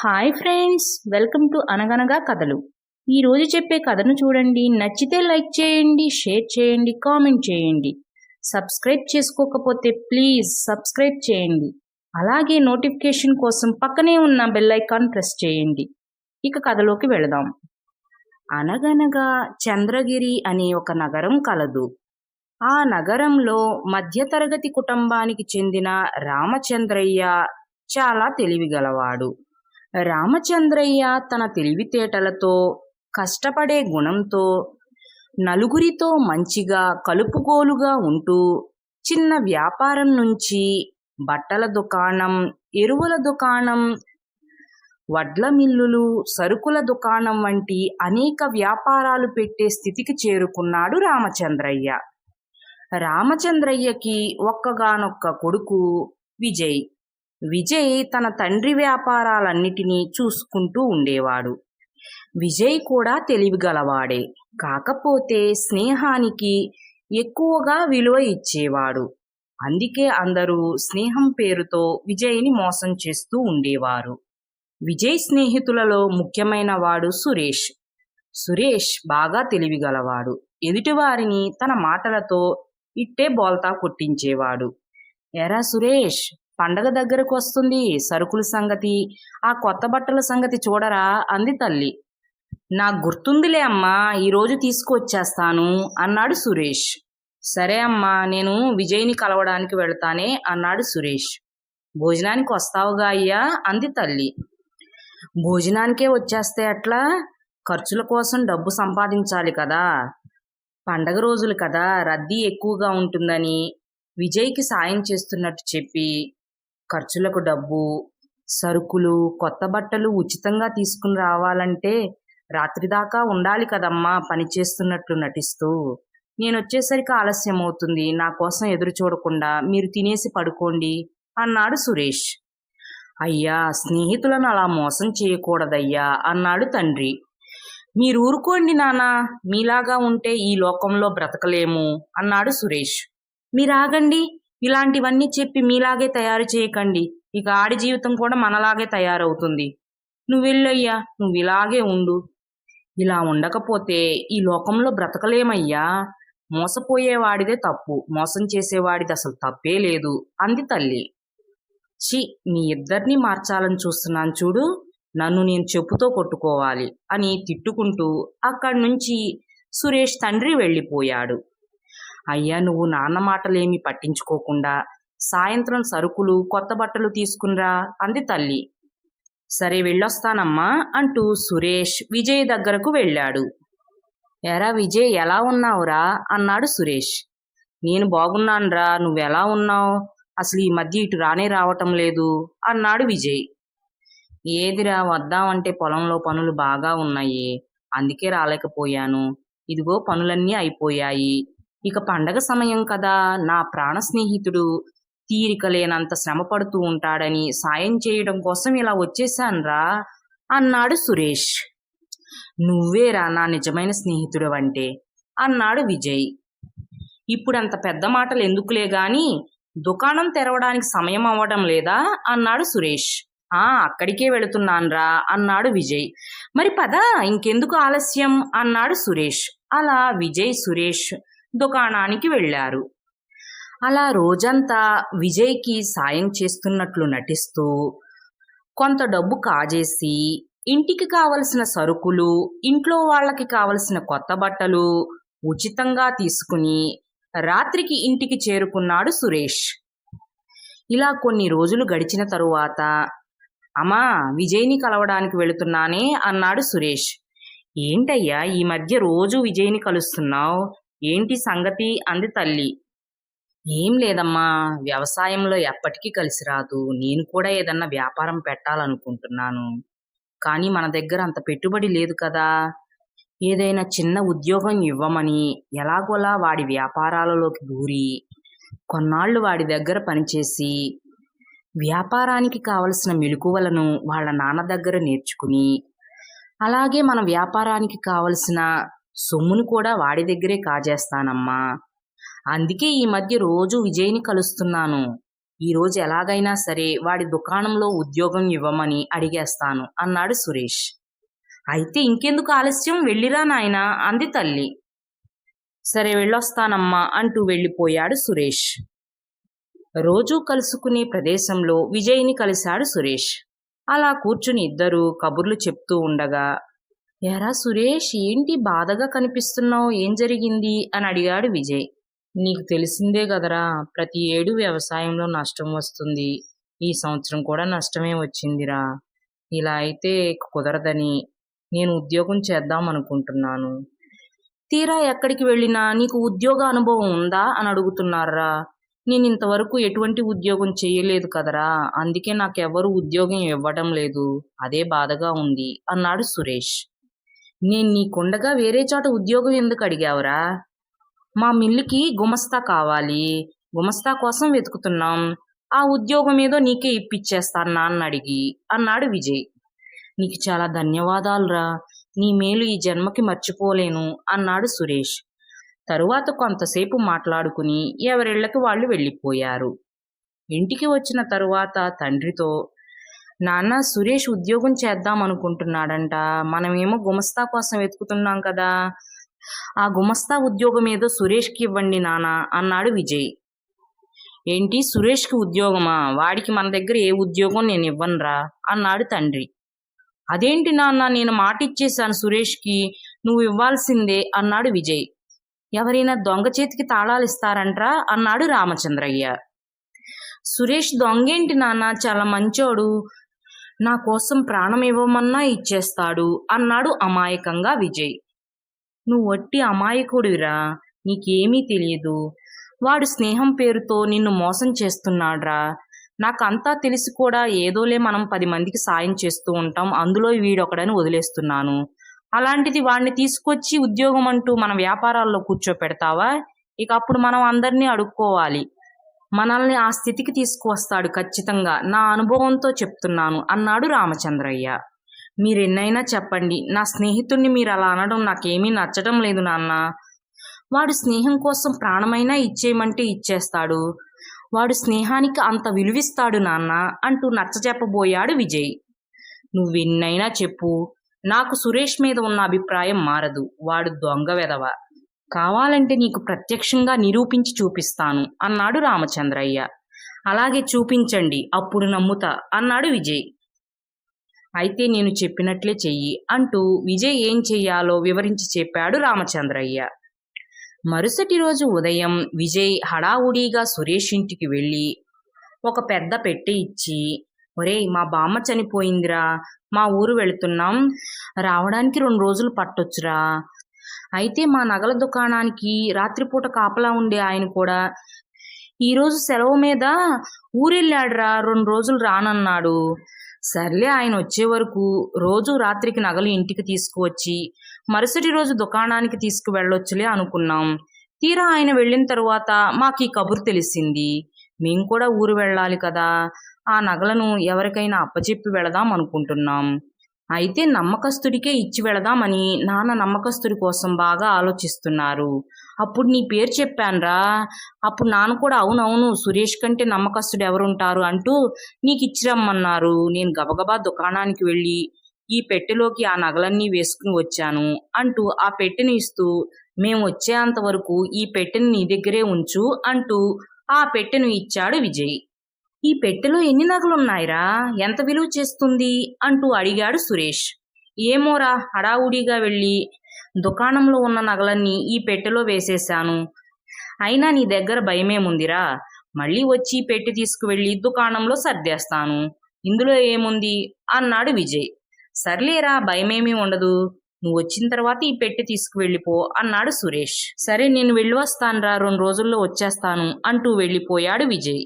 Hi friends welcome to అనగనగా కథలు ఈరోజు చెప్పే కథను చూడండి. నచ్చితే లైక్ చేయండి షేర్ చేయండి కామెంట్ చేయండి. సబ్స్క్రైబ్ చేసుకోకపోతే ప్లీజ్ సబ్స్క్రైబ్ చేయండి. అలాగే నోటిఫికేషన్ కోసం పక్కనే ఉన్న బెల్ ఐకాన్ ప్రెస్ చేయండి. ఇక కథలోకి వెళదాం. అనగనగా చంద్రగిరి అనే ఒక నగరం కలదు. ఆ నగరంలో మధ్యతరగతి కుటుంబానికి చెందిన రామచంద్రయ్య చాలా తెలివిగలవాడు. రామచంద్రయ్య తన తెలివితేటలతో కష్టపడే గుణంతో నలుగురితో మంచిగా కలుపుగోలుగా ఉంటూ చిన్న వ్యాపారం నుంచి బట్టల దుకాణం ఎరువుల దుకాణం వడ్ల మిల్లులు సరుకుల దుకాణం వంటి అనేక వ్యాపారాలు పెట్టే స్థితికి చేరుకున్నాడు రామచంద్రయ్య. రామచంద్రయ్యకి ఒక్కగానొక్క కొడుకు విజయ్. విజయ్ తన తండ్రి వ్యాపారాలన్నిటినీ చూసుకుంటూ ఉండేవాడు. విజయ్ కూడా తెలివిగలవాడే. కాకపోతే స్నేహానికి ఎక్కువగా విలువ ఇచ్చేవాడు. అందుకే అందరూ స్నేహం పేరుతో విజయ్ని మోసం చేస్తూ ఉండేవారు. విజయ్ స్నేహితులలో ముఖ్యమైన వాడు సురేష్. సురేష్ బాగా తెలివిగలవాడు. ఎదుటివారిని తన మాటలతో ఇట్టే బోల్తా కొట్టించేవాడు. ఎరా సురేష్ పండగ దగ్గరకు వస్తుంది. సరుకుల సంగతి ఆ కొత్త బట్టల సంగతి చూడరా? అంది తల్లి. నాకు గుర్తుందిలే అమ్మా ఈరోజు తీసుకువచ్చేస్తాను అన్నాడు సురేష్. సరే అమ్మా నేను విజయ్ని కలవడానికి వెళ్తానే అన్నాడు సురేష్. భోజనానికి వస్తావుగా అయ్యా? అంది తల్లి. భోజనానికే వచ్చేస్తే అట్లా ఖర్చుల కోసం డబ్బు సంపాదించాలి కదా. పండగ రోజులు కదా రద్దీ ఎక్కువగా ఉంటుందని విజయ్కి సాయం చేస్తున్నట్టు చెప్పి ఖర్చులకు డబ్బు సరుకులు కొత్త బట్టలు ఉచితంగా తీసుకుని రావాలంటే రాత్రి దాకా ఉండాలి కదమ్మా పని చేస్తున్నట్లు నటిస్తూ. నేను వచ్చేసరికి ఆలస్యం అవుతుంది నా కోసం ఎదురు చూడకుండా మీరు తినేసి పడుకోండి అన్నాడు సురేష్. అయ్యా స్నేహితులను అలా మోసం చేయకూడదయ్యా అన్నాడు తండ్రి. మీరు ఊరుకోండి నానా మీలాగా ఉంటే ఈ లోకంలో బ్రతకలేము అన్నాడు సురేష్. మీరు ఆగండి ఇలాంటివన్నీ చెప్పి మీలాగే తయారు చేయకండి. ఇక ఆడి జీవితం కూడా మనలాగే తయారవుతుంది. నువ్వు వెళ్ళయ్యా నువ్వు ఇలాగే ఉండు. ఇలా ఉండకపోతే ఈ లోకంలో బ్రతకలేమయ్యా? మోసపోయేవాడిదే తప్పు. మోసం చేసేవాడిది అసలు తప్పే లేదు. అంది తల్లి. చి మీ ఇద్దరిని మార్చాలని చూస్తున్నాను చూడు. నన్ను నేను చెప్పుతో కొట్టుకోవాలి అని తిట్టుకుంటూ అక్కడి నుంచి సురేష్ తండ్రి వెళ్ళిపోయాడు. అయ్యా నువ్వు నాన్న మాటలేమి పట్టించుకోకుండా సాయంత్రం సరుకులు కొత్త బట్టలు తీసుకునిరా అంది తల్లి. సరే వెళ్ళొస్తానమ్మా అంటూ సురేష్ విజయ్ దగ్గరకు వెళ్ళాడు. ఎరా విజయ్ ఎలా ఉన్నావురా? అన్నాడు సురేష్. నేను బాగున్నానురా నువ్వెలా ఉన్నావు? అసలు ఈ మధ్య ఇటు రానే రావటం లేదు అన్నాడు విజయ్. ఏదిరా వద్దామంటే పొలంలో పనులు బాగా ఉన్నాయి అందుకే రాలేకపోయాను. ఇదిగో పనులన్నీ అయిపోయాయి ఇక పండగ సమయం కదా. నా ప్రాణ స్నేహితుడు తీరిక లేనంత శ్రమ పడుతూ ఉంటాడని సాయం చేయడం కోసం ఇలా వచ్చేశాన్రా అన్నాడు సురేష్. నువ్వేరా నా నిజమైన స్నేహితుడు అంటే అన్నాడు విజయ్. ఇప్పుడు అంత పెద్ద మాటలు ఎందుకులే గాని దుకాణం తెరవడానికి సమయం అవ్వడం లేదా అన్నాడు సురేష్. ఆ అక్కడికే వెళుతున్నాన్రా అన్నాడు విజయ్. మరి పద ఇంకెందుకు ఆలస్యం అన్నాడు సురేష్. అలా విజయ్ సురేష్ దుకాణానికి వెళ్ళారు. అలా రోజంతా విజయ్కి సాయం చేస్తున్నట్లు నటిస్తూ కొంత డబ్బు కాజేసి ఇంటికి కావలసిన సరుకులు ఇంట్లో వాళ్ళకి కావలసిన కొత్త బట్టలు ఉచితంగా తీసుకుని రాత్రికి ఇంటికి చేరుకున్నాడు సురేష్. ఇలా కొన్ని రోజులు గడిచిన తరువాత అమ్మా విజయ్ని కలవడానికి వెళుతున్నానే అన్నాడు సురేష్. ఏంటయ్యా ఈ మధ్య రోజు విజయ్ని కలుస్తున్నావు? ఏంటి సంగతి? అంది తల్లి. ఏం లేదమ్మా వ్యవసాయంలో ఎప్పటికీ కలిసి రాదు. నేను కూడా ఏదన్నా వ్యాపారం పెట్టాలనుకుంటున్నాను. కానీ మన దగ్గర అంత పెట్టుబడి లేదు కదా. ఏదైనా చిన్న ఉద్యోగం ఇవ్వమని ఎలాగోలా వాడి వ్యాపారాలలోకి దూరి కొన్నాళ్ళు వాడి దగ్గర పనిచేసి వ్యాపారానికి కావలసిన మెలకువలను వాళ్ళ నాన్న దగ్గర నేర్చుకుని అలాగే మన వ్యాపారానికి కావలసిన సొమ్మును కూడా వాడి దగ్గరే కాజేస్తానమ్మా. అందుకే ఈ మధ్య రోజు విజయ్ని కలుస్తున్నాను. ఈరోజు ఎలాగైనా సరే వాడి దుకాణంలో ఉద్యోగం ఇవ్వమని అడిగేస్తాను అన్నాడు సురేష్. అయితే ఇంకెందుకు ఆలస్యం? వెళ్ళిరా నాయనా అంది తల్లి. సరే వెళ్ళొస్తానమ్మా అంటూ వెళ్ళిపోయాడు సురేష్. రోజూ కలుసుకునే ప్రదేశంలో విజయ్ని కలిశాడు సురేష్. అలా కూర్చుని ఇద్దరు కబుర్లు చెప్తూ ఉండగా ఎరా సురేష్ ఏంటి బాధగా కనిపిస్తున్నావు? ఏం జరిగింది? అని అడిగాడు విజయ్. నీకు తెలిసిందే కదరా ప్రతి ఏడు వ్యవసాయంలో నష్టం వస్తుంది. ఈ సంవత్సరం కూడా నష్టమే వచ్చిందిరా. ఇలా అయితే కుదరదని నేను ఉద్యోగం చేద్దాం అనుకుంటున్నాను. తీరా ఎక్కడికి వెళ్ళినా నీకు ఉద్యోగ అనుభవం ఉందా? అని అడుగుతున్నారా? నేను ఇంతవరకు ఎటువంటి ఉద్యోగం చేయలేదు కదరా. అందుకే నాకెవరు ఉద్యోగం ఇవ్వడం లేదు. అదే బాధగా ఉంది అన్నాడు సురేష్. నేను నీకుండగా వేరే చోట ఉద్యోగం ఎందుకు అడిగావురా? మా మిల్లుకి గుమస్తా కావాలి. గుమస్తా కోసం వెతుకుతున్నాం. ఆ ఉద్యోగం ఏదో నీకే ఇప్పిచ్చేస్తాను నాన్న అడిగి అన్నాడు విజయ్. నీకు చాలా ధన్యవాదాలురా. నీ మేలు ఈ జన్మకి మర్చిపోలేను అన్నాడు సురేష్. తరువాత కొంతసేపు మాట్లాడుకుని ఎవరిళ్ళకి వాళ్ళు వెళ్ళిపోయారు. ఇంటికి వచ్చిన తరువాత తండ్రితో నాన్న సురేష్ ఉద్యోగం చేద్దాం అనుకుంటున్నాడంట మనమేమో గుమస్తా కోసం వెతుకుతున్నాం కదా. ఆ గుమస్తా ఉద్యోగం ఏదో సురేష్కి ఇవ్వండి నాన్న అన్నాడు విజయ్. ఏంటి సురేష్కి ఉద్యోగమా? వాడికి మన దగ్గర ఏ ఉద్యోగం నేను ఇవ్వనురా అన్నాడు తండ్రి. అదేంటి నాన్న నేను మాట ఇచ్చేశాను సురేష్కి నువ్వు ఇవ్వాల్సిందే అన్నాడు విజయ్. ఎవరైనా దొంగ చేతికి తాళాలు ఇస్తారంట్రా అన్నాడు రామచంద్రయ్య. సురేష్ దొంగేంటి నాన్న? చాలా మంచోడు. నా కోసం ప్రాణం ఇవ్వమన్నా ఇచ్చేస్తాడు అన్నాడు అమాయకంగా విజయ్. నువ్వు వట్టి అమాయకుడివిరా నీకేమీ తెలియదు వాడు స్నేహం పేరుతో నిన్ను మోసం చేస్తున్నాడ్రా. నాకంతా తెలిసి కూడా ఏదోలే మనం పది మందికి సాయం చేస్తూ ఉంటాం అందులో వీడొకడని వదిలేస్తున్నాను. అలాంటిది వాడిని తీసుకొచ్చి ఉద్యోగం అంటూ మన వ్యాపారాల్లో కూర్చోపెడతావా? ఇక అప్పుడు మనం అందరినీ అడుక్కోవాలి. మనల్ని ఆ స్థితికి తీసుకువస్తాడు ఖచ్చితంగా. నా అనుభవంతో చెప్తున్నాను అన్నాడు రామచంద్రయ్య. మీరెన్నైనా చెప్పండి నా స్నేహితుణ్ణి మీరు అలా అనడం నాకేమీ నచ్చడం లేదు నాన్న. వాడు స్నేహం కోసం ప్రాణమైనా ఇచ్చేయమంటే ఇచ్చేస్తాడు. వాడు స్నేహానికి అంత విలువిస్తాడు నాన్న అంటూ నచ్చజెప్పబోయాడు విజయ్. నువ్వెన్నైనా చెప్పు నాకు సురేష్ మీద ఉన్న అభిప్రాయం మారదు వాడు దొంగ వెదవ కావాలంటే నీకు ప్రత్యక్షంగా నిరూపించి చూపిస్తాను అన్నాడు రామచంద్రయ్య. అలాగే చూపించండి అప్పుడు నమ్ముతా అన్నాడు విజయ్. అయితే నేను చెప్పినట్లే చెయ్యి అంటూ విజయ్ ఏం చెయ్యాలో వివరించి చెప్పాడు రామచంద్రయ్య. మరుసటి రోజు ఉదయం విజయ్ హడావుడిగా సురేష్ ఇంటికి వెళ్ళి ఒక పెద్ద పెట్టె ఇచ్చి ఒరేయ్ మా బామ్మ చనిపోయిందిరా మా ఊరు వెళుతున్నాం రావడానికి రెండు రోజులు పట్టొచ్చురా అయితే మా నగల దుకాణానికి రాత్రిపూట కాపలా ఉండే ఆయన కూడా ఈరోజు సెలవు మీద ఊరెళ్ళాడురా రెండు రోజులు రానన్నాడు. సర్లే ఆయన వచ్చే వరకు రోజు రాత్రికి నగలు ఇంటికి తీసుకువచ్చి మరుసటి రోజు దుకాణానికి తీసుకువెళ్ళొచ్చులే అనుకున్నాం. తీరా ఆయన వెళ్ళిన తరువాత మాకు ఈ కబురు తెలిసింది. మేము కూడా ఊరు వెళ్ళాలి కదా ఆ నగలను ఎవరికైనా అప్పచెప్పి వెళదాం అనుకుంటున్నాం. అయితే నమ్మకస్తుడికే ఇచ్చి వెళదామని నాన్న నమ్మకస్తుడి కోసం బాగా ఆలోచిస్తున్నారు. అప్పుడు నీ పేరు చెప్పానురా. అప్పుడు నాన్న కూడా అవునవును సురేష్ కంటే నమ్మకస్తుడు ఎవరుంటారు అంటూ నీకు ఇచ్చిరమ్మన్నారు నేను గబగబా దుకాణానికి వెళ్ళి ఈ పెట్టెలోకి ఆ నగలన్నీ వేసుకుని వచ్చాను అంటూ ఆ పెట్టెను ఇస్తూ మేము వచ్చేంత వరకు ఈ పెట్టెను నీ దగ్గరే ఉంచు అంటూ ఆ పెట్టెను ఇచ్చాడు విజయ్. ఈ పెట్టెలో ఎన్ని నగలున్నాయిరా? ఎంత విలువ చేస్తుంది? అంటూ అడిగాడు సురేష్. ఏమోరా హడావుడిగా వెళ్ళి దుకాణంలో ఉన్న నగలన్నీ ఈ పెట్టెలో వేసేశాను. అయినా నీ దగ్గర భయమేముందిరా? మళ్ళీ వచ్చి పెట్టి తీసుకువెళ్ళి దుకాణంలో సర్దేస్తాను. ఇందులో ఏముంది? అన్నాడు విజయ్. సర్లేరా భయమేమీ ఉండదు. నువ్వు వచ్చిన తర్వాత ఈ పెట్టి తీసుకువెళ్ళిపో అన్నాడు సురేష్. సరే నేను వెళ్ళి వస్తానురా. రెండు రోజుల్లో వచ్చేస్తాను అంటూ వెళ్ళిపోయాడు విజయ్.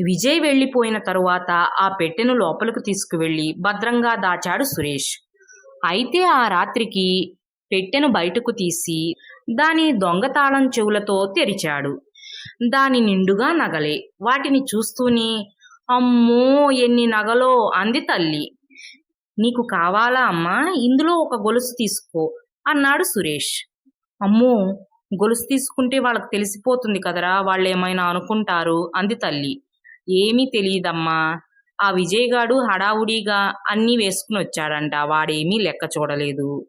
విజయ్ వెళ్ళిపోయిన తరువాత ఆ పెట్టెను లోపలికి తీసుకువెళ్ళి భద్రంగా దాచాడు సురేష్. అయితే ఆ రాత్రికి పెట్టెను బయటకు తీసి దాని దొంగతాళం చెవులతో తెరిచాడు. దాని నిండుగా నగలే. వాటిని చూస్తూనే అమ్మో ఎన్ని నగలో అంది తల్లి. నీకు కావాలా అమ్మా? ఇందులో ఒక గొలుసు తీసుకో అన్నాడు సురేష్. అమ్మో గొలుసు తీసుకుంటే వాళ్ళకి తెలిసిపోతుంది కదరా వాళ్ళు ఏమైనా అనుకుంటారు అంది తల్లి. ఏమీ తెలియదమ్మా ఆ విజయగాడు హడావుడిగా అన్నీ వేసుకుని వచ్చాడంట. వాడేమీ లెక్క చూడలేదు.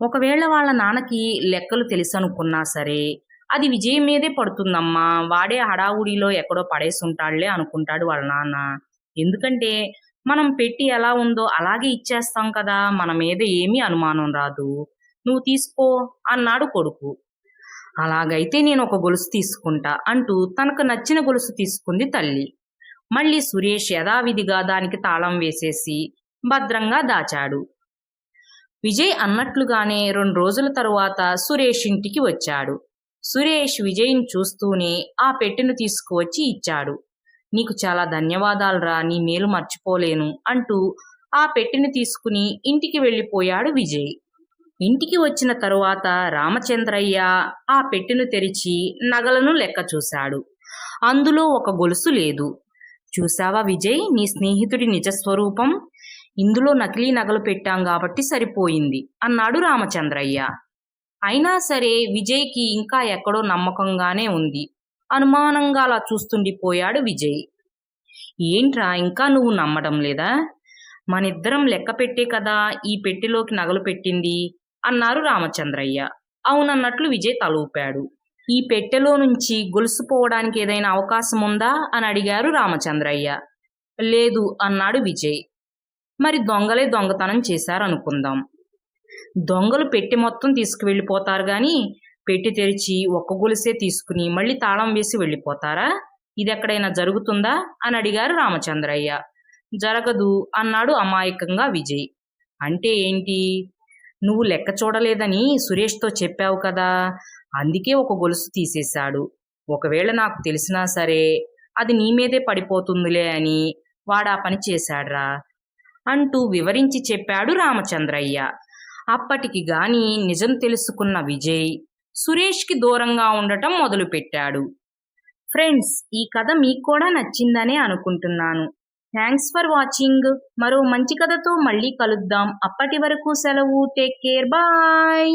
ఒకవేళ వాళ్ళ నాన్నకి లెక్కలు తెలుసనుకున్నా సరే అది విజయం మీదే పడుతుందమ్మా. వాడే హడావుడిలో ఎక్కడో పడేసి ఉంటాడులే అనుకుంటాడు వాళ్ళ నాన్న. ఎందుకంటే మనం పెట్టి ఎలా ఉందో అలాగే ఇచ్చేస్తాం కదా. మన మీద ఏమీ అనుమానం రాదు. నువ్వు తీసుకో అన్నాడు కొడుకు. అలాగైతే నేను ఒక గొలుసు తీసుకుంటా అంటూ తనకు నచ్చిన గొలుసు తీసుకుంది తల్లి. మళ్ళీ సురేష్ యథావిధిగా దానికి తాళం వేసేసి భద్రంగా దాచాడు. విజయ్ అన్నట్లుగానే రెండు రోజుల తరువాత సురేష్ ఇంటికి వచ్చాడు. సురేష్ విజయ్ని చూస్తూనే ఆ పెట్టెను తీసుకువచ్చి ఇచ్చాడు. నీకు చాలా ధన్యవాదాలురా నీ మేలు మర్చిపోలేను అంటూ ఆ పెట్టెను తీసుకుని ఇంటికి వెళ్ళిపోయాడు విజయ్. ఇంటికి వచ్చిన తరువాత రామచంద్రయ్య ఆ పెట్టెను తెరిచి నగలను లెక్క చూశాడు అందులో ఒక గొలుసు లేదు. చూసావా విజయ్? నీ స్నేహితుడి నిజస్వరూపం ఇందులో నకిలీ నగలు పెట్టాం కాబట్టి సరిపోయింది అన్నాడు రామచంద్రయ్య. అయినా సరే విజయ్కి ఇంకా ఎక్కడో నమ్మకంగానే ఉంది. అనుమానంగా అలా చూస్తుండిపోయాడు విజయ్. ఏంట్రా ఇంకా నువ్వు నమ్మడం లేదా? మనిద్దరం లెక్క పెట్టే కదా ఈ పెట్టెలోకి నగలు పెట్టింది? అన్నారు రామచంద్రయ్య. అవునన్నట్లు విజయ్ తలూపాడు. ఈ పెట్టెలో నుంచి గొలుసు పోవడానికి ఏదైనా అవకాశం ఉందా? అని అడిగారు రామచంద్రయ్య. లేదు అన్నాడు విజయ్. మరి దొంగలే దొంగతనం చేశారనుకుందాం. దొంగలు పెట్టి మొత్తం తీసుకువెళ్ళిపోతారు కానీ పెట్టి తెరిచి ఒక్క గొలుసే తీసుకుని మళ్ళీ తాళం వేసి వెళ్ళిపోతారా? ఇది ఎక్కడైనా జరుగుతుందా? అని అడిగారు రామచంద్రయ్య. జరగదు అన్నాడు అమాయకంగా విజయ్. అంటే ఏంటి? నువ్వు లెక్క చూడలేదని సురేష్తో చెప్పావు కదా. అందుకే ఒక గొలుసు తీసేశాడు. ఒకవేళ నాకు తెలిసినా సరే అది నీ మీదే పడిపోతుందిలే అని వాడా పని చేశాడ్రా? అంటూ వివరించి చెప్పాడు రామచంద్రయ్య. అప్పటికి గాని నిజం తెలుసుకున్న విజయ్ సురేష్కి దూరంగా ఉండటం మొదలుపెట్టాడు. ఫ్రెండ్స్ ఈ కథ మీకు కూడా నచ్చిందనే అనుకుంటున్నాను. Thanks for watching. మరో మంచి కథతో మళ్ళీ కలుద్దాం. అప్పటి వరకు సెలవు. Take care. బాయ్.